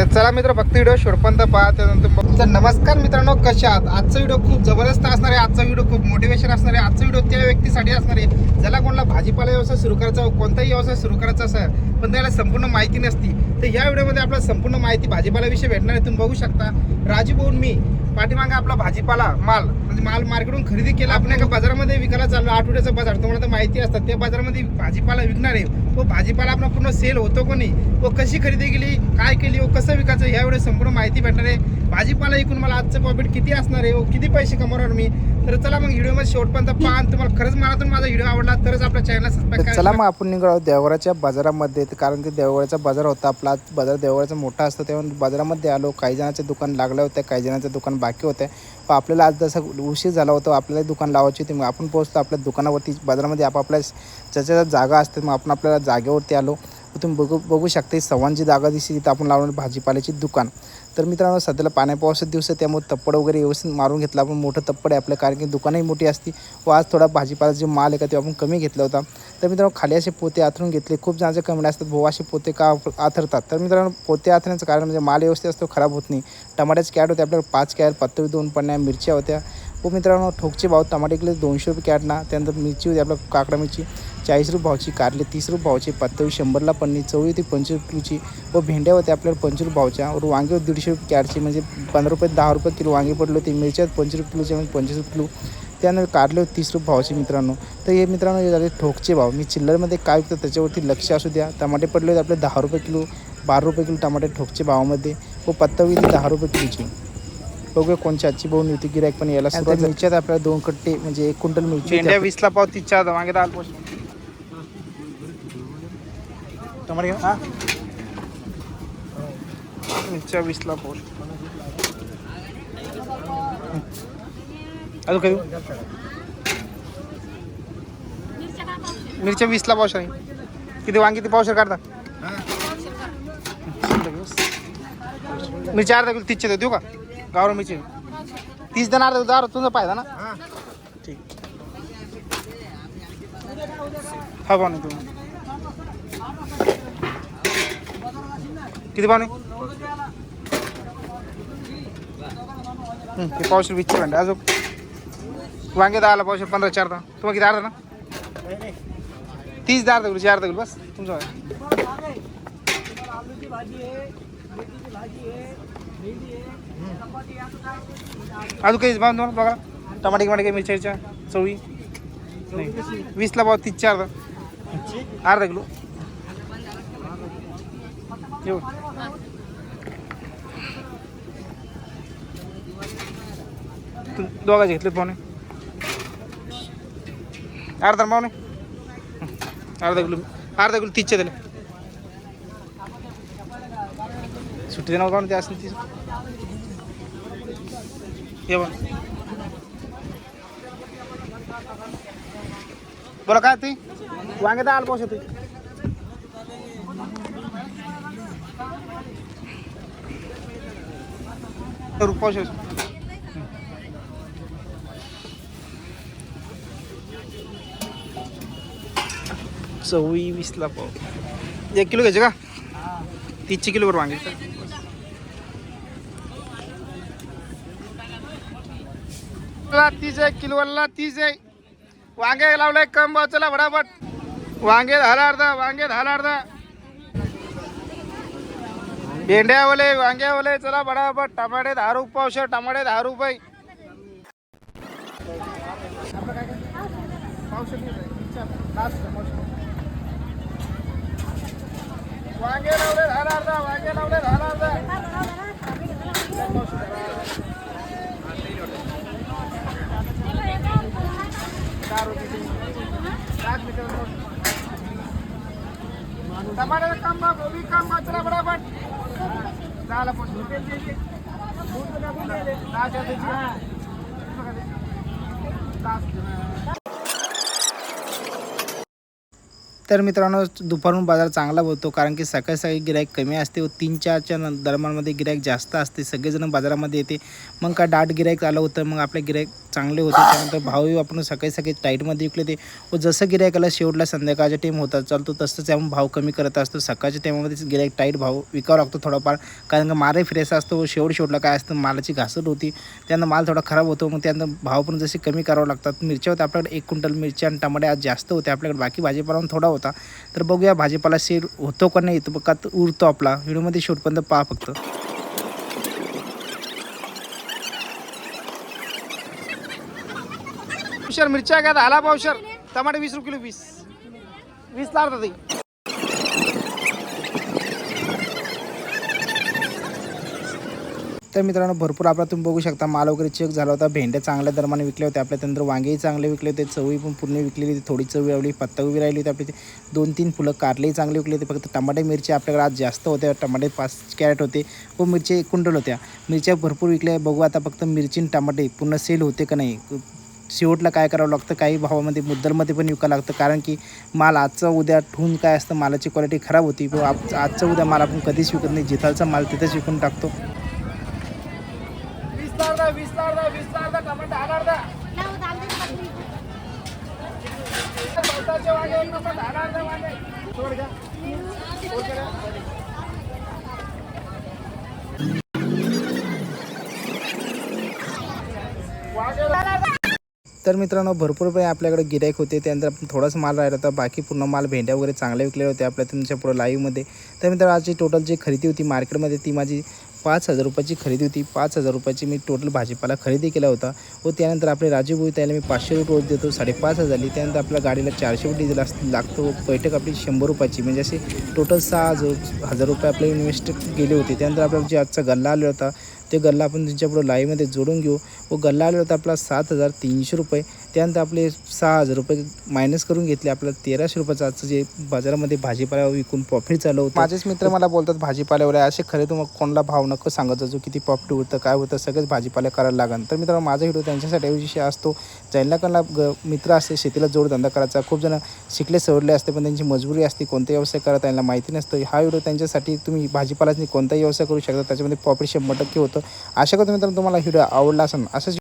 तर चला मित्र फक्त व्हिडिओ शेवटपर्यंत पाहा. त्यानंतर तर नमस्कार मित्रांनो कशा आहात? आजचा व्हिडिओ खूप जबरदस्त असणार आहे. आजचा व्हिडिओ खूप मोटिवेशन असणार आहे. आजचा व्हिडिओ त्या व्यक्तीसाठी असणार आहे. ज्याला कोणाला भाजीपाला व्यवसाय सुरू करायचा हो, कोणताही व्यवसाय सुरू करायचा असेल पण त्याला संपूर्ण माहिती नसती तर या व्हिडिओमध्ये आपल्याला संपूर्ण माहिती भाजीपाल्याविषयी भेटणार आहे. तुम्ही बघू शकता. राजीभाऊन मी पाठीमागे आपला भाजीपाला माल म्हणजे माल मार्केटून खरेदी केला. आपण एका बाजारामध्ये विकायला चाललो. आठवड्याचा बाजार. तुम्हाला तर माहिती असतात त्या बाजारामध्ये भाजीपाला विकणार आहे व भाजीपाला आपला पूर्ण सेल होतो कोणी व कशी खरेदी केली? काय केली? व कसं विकायचं? यावेळी संपूर्ण माहिती भेटणार आहे. भाजीपाला ऐकून मला आजचं प्रॉफिट किती असणार आहे? व किती पैसे कमवणार मी? तर चला मग व्हिडिओमध्ये शेवटपर्यंत पहा तुम्हाला खरंच मनातून माझा व्हिडिओ आवडला तरच आपल्या चॅनल सबस्क्राईब चला मग आपण निघालो देवळाच्या बाजारामध्ये. कारण की देवळाचा बाजार होता आपला. बाजार देवगडाचा मोठा असतो. तेव्हा बाजारामध्ये आलो. काही जणांचे दुकान लागलं होतं काही जणांचे दुकान बाकी होते. पण आपल्याला आज जसा उशीर झाला होता आपल्याला दुकान लावायची होती मग आपण पोहोचतो आपल्या दुकानावरती बाजारामध्ये आपापल्या ज्याच्या ज्या जागा असते मग आपण आपल्याला जागेवरती आलो. तुम्ही बघू बघू शकता सवांची सव्वांची जागा दिसते तिथं आपण लावणार भाजीपाल्याची दुकान. तर मित्रांनो सध्याला पाण्या दिवस आहे त्यामुळे तप्पड वगैरे व्यवस्थित मारून घेतला आपण मोठं तप्पड आहे आपलं कारण की दुकानही मोठी असती. व आज थोडा भाजीपाला जे माल आहे का ते आपण कमी घेतला होता. तर मित्रांनो खाली असे पोते आथरून घेतले. खूप जणांचे कमेंट असतात. भाऊ असे पोते का आथरतात? तर मित्रांनो पोते आथरण्याचं कारण म्हणजे माल व्यवस्थित असतो खराब होत नाही. टमाट्याचे कॅट होते आपल्याला पाच कॅट पातळी दोन पन्न्या मिरच्या होत्या. व मित्रांनो ठोकचे भाव टमाटे किलो दोनशे रुपये कॅट ना. त्यानंतर मिरची होती आपल्या काकडा मिरची. चाळीस रुपये भावची कारले तीस रुपये भावची. पातळी शंभरला पन्नी चवळी होती पंचवीस किलोची. व भेंड्या होत्या आपल्याला पंचवीस रुपये भावच्या. व वांगे होते दीडशे रुपये कॅटची. म्हणजे पंधरा रुपये दहा रुपये किलो वांगे पडले होते. मिरच्या पंचवीस रुपये किलोचे म्हणजे पंचवीस रुपये किलो. त्यानंतर कारले होते तीस रुपये भावाचे मित्रांनो. तर हे मित्रांनो हे झाले ठोकचे भाव. मी चिल्लरमध्ये काय विकतो त्याच्यावरती लक्ष असू द्या. टमाटे पडले होते आपले दहा रुपये किलो बारा रुपये किलो टमाटे ठोकचे भावामध्ये. व पत्तावी दहा रुपये किलोची. बघूया कोणची आजची भाऊ होती गिरायक पण यायला सुरुवात मिरच्यात आपल्याला दोन कट्टे म्हणजे एक क्विंटल मिरची वीसला पाव तीसच्या वांगे दहा पोस्ट टमाटे. हा. मिरच्या वीसला पोस्ट अजून काही मिरच्या वीसला पावशे आहे. किती वांगी किती पावशे काढता? मिरच्या अर्धा किलो तीसच्या देऊ का? गावरा मिरची. तीस देणार अर्धा किलो तुझा पाहिजे ना? ठीक. हा पाहुणे तुम्ही किती पाहुणे ते पावशे वीसचे भांडे अजून. वांगे दहाला पावशे पंधरा चार दहा तुम्हाला किती अर्धा ना? तीस दहा अर्धा किलो चार अर्धा किलो बस. तुमचं आहे. अजून काही भाव तुम्हाला बघा? टमाटे गिमाटे काही मिरच्या चवळी? नाही. वीसला पाव तीस चार अर्धा किलो. येऊ तू दोघांचे घेतले पाहुणे. अर्धा पाहुणे अर्धा किलो अर्धा किलो तीसचे दिले सुट्टी देणार पाहुणे ते असेल तीस ये बघ बोला काय ते वांगे दहा पाऊस येते पाऊस चवळी वीसला पाव एक किलो घ्यायचे का? तीसशे किलोवर वांगे. तीस आहे किलोवरला तीस आहे वांगे लावलंय कम भाव चला फटाफट वांगे झाला अर्धा वांगे झाला अर्धा. भेंड्या ओले वांग्या ओले चला फटाफट टमाटे दहा रुपये पावशे टमाटे दहा रुपये. वांगे लावले दहाला अर्धा वांगे लावले दहाला अर्धा. टमाटर काम बा गोबी काम बा चला फटाफट. झाला पण तर मित्रांनो दुपारून बाजार चांगला भरतो कारण की सकाळी सकाळी गिराईक कमी असते व तीन चारच्या दरम्यानमध्ये गिराईक जास्त असते. सगळेजण बाजारामध्ये येते. मग काय दाट गिराईक आलं होतं मग आपल्या गिराईक चांगले होते त्यानंतर भावही आपण सकाळी सकाळी टाईटमध्ये विकले ते व जसं गिरायकाला शेवटला संध्याकाळच्या टाईम होता. चालतो तसंच आपण भाव कमी करत असतो. सकाळच्या टाईमामध्येच गिरायक टाईट भाव विकावा लागतो थोडाफार. कारण का मारही फिरायचा असतो व शेवट शेवटला काय असतं मालाची घासट होती. त्यानं माल थोडा खराब होतो मग त्यानंतर भाव पण जसे कमी करावं लागतात. मिरच्या होत्या आपल्याकडे एक क्विंटल मिरच्या आणि टमाटे आज जास्त होते आपल्याकडे. बाकी भाजीपाला पण थोडा होता. तर बघूया भाजीपाला सेल होतो का नाही तो का उरतो आपला. व्हिडिओमध्ये शेवटपर्यंत पहा फक्त. हुशार मिरच्या घ्या आला पावशर टमाटे वीस रुपये किलो वीस. वीस लागतात तर मित्रांनो भरपूर आपला तुम्ही बघू शकता माल वगैरे चेक झाला होता भेंड्या चांगल्या दरम्यान विकल्या होत्या आपल्या त्यानंतर वांगेही चांगले विकले होते चवळी पण पूर्ण विकलेली होती थोडी चवी पत्ता पत्तागोबी राहिली होती आपली ते दोन तीन फुलं कारलेही चांगले विकले होते फक्त टमाटे मिरची आपल्याकडे आज जास्त होत्या टमाटे पाच कॅरेट होते व मिरची एक क्विंटल होत्या. मिरच्या भरपूर विकल्या बघू आता फक्त मिरची आणि टमाटे पूर्ण सेल होते का नाही? शेवटला काय करावं लागतं? काही भावामध्ये मुद्दलमध्ये पण विकावं लागतं. कारण की माल आजचा उद्या ठेवून काय असतं? मालाची क्वालिटी खराब होती. व आप आजचा उद्या माल आपण कधीच विकत नाही. जिथालचा माल तिथेच विकून टाकतो वीस लागदा वीस लागदा वीस लागदा टमाटे हा लागदा पावसाचे वांगे एक नंबर दहा लागदा वांगे सोड घ्या सोड घ्या. वांगे तर मित्रांनो भरपूर वेळ आपल्याकडे गिरायक होते त्यानंतर आपण थोडाच माल राहिला होता बाकी पूर्ण माल भेंड्या वगैरे चांगल्या विकलेल्या होत्या आपल्या तुमच्या पुढं लाईव्हमध्ये तर मित्रांनो आजची टोटल जी खरेदी होती मार्केटमध्ये ती माझी पाच हजार रुपयाची खरेदी होती. पाच हजार रुपयाची मी टोटल भाजीपाला खरेदी केला होता. व त्यानंतर आपले राजू त्याला मी पाचशे रुपये रोज देतो साडेपाच हजारली त्यानंतर आपल्या गाडीला चारशे रुपये डिझेल अस लागतो. बैठक आपली शंभर रुपयाची. म्हणजे असे टोटल सहा हजार हजार रुपये आपले इन्व्हेस्ट गेले होते. त्यानंतर आपल्याला जे आजचा गल्ला आला होता ते गल्ला आपण तुमच्यापुढं लाईव्हमध्ये जोडून घेऊ. व गल्ला आला होता आपला सात हजार तीनशे रुपये. त्यानंतर आपले सहा हजार रुपये मायनस करून घेतले. आपल्याला तेराशे रुपयाचं आजचं जे बाजारामध्ये भाजीपाला विकून प्रॉफिट चालू होतं. माझेच मित्र मला बोलतात भाजीपाल्यावर आहे. असे खरे तुम्हाला कोणाला भाव नको सांगत जो किती प्रॉफिट होतं काय होतं सगळेच भाजीपाला करायला लागन. तर मित्रांनो माझा व्हिडिओ त्यांच्यासाठी विषय असतो. ज्यांना कोणाला ग मित्र असते शेतीला जोडधंदा करायचा खूप जण शिकले सवडले असते पण त्यांची मजबुरी असते कोणता व्यवसाय करा त्यांना माहिती नसतं. हा व्हिडिओ त्यांच्यासाठी तुम्ही भाजीपालाच नाही कोणताही व्यवसाय करू शकता. त्याच्यामध्ये प्रॉफिट शंभर टक्के होतं. आशा करतो मित्रांनो तुम्हाला व्हिडिओ आवडला असेल असंच